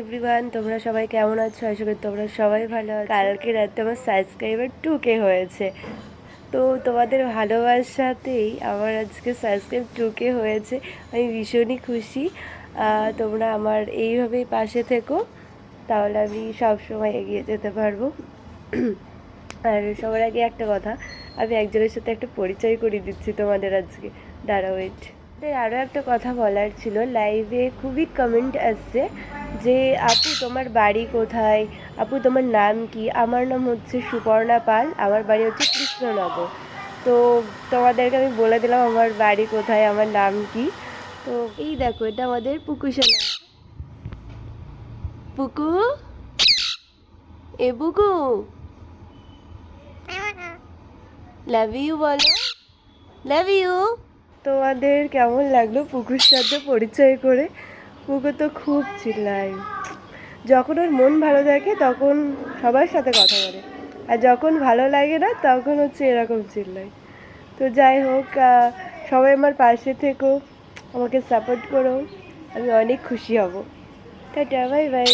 Everyone তোমরা সবাই কেমন আছো? আশা করি তোমরা সবাই ভালো আছো। কালকে রাতে আমার সাবস্ক্রাইবার টু কে হয়েছে। তো তোমাদের ভালোবাসাতেই আমার আজকে সাবস্ক্রাইব টু কে হয়েছে। আমি ভীষণই খুশি। তোমরা আমার এইভাবেই পাশে থেকো। তাহলে আমি সবসময় এগিয়ে যেতে পারব। আর সবার আগে একটা কথা। আমি একজনের সাথে একটা পরিচয় করিয়ে দিচ্ছি তোমাদের আজকে। দাঁড়া ওয়েট আরও একটা কথা বলার ছিল লাইভে খুবই কমেন্ট আসছে যে আপু তোমার বাড়ি কোথায়? আপু তোমার নাম কি? আমার নাম হচ্ছে সুপর্ণা পাল আমার বাড়ি হচ্ছে কৃষ্ণনগর। তো তোমাদেরকে আমি বলে দিলাম আমার বাড়ি কোথায় আমার নাম কি? তো এই দেখো এটা আমাদের পুকুসোনা পুকু? এ পুকু? লাভ ইউ বলো। লাভ ইউ তোমাদের কেমন লাগল পুকুর সাথে পরিচয় করে? পুকুর তো খুব চিল্লায়। যখন ওর মন ভালো থাকে, তখন সবার সাথে কথা বলে। আর যখন ভালো লাগে না, তখন হচ্ছে এরকম চিল্লায়। তো যাই হোক সবাই আমার পাশে থেকো, আমাকে সাপোর্ট করো। আমি অনেক খুশি হব। Tata bye bye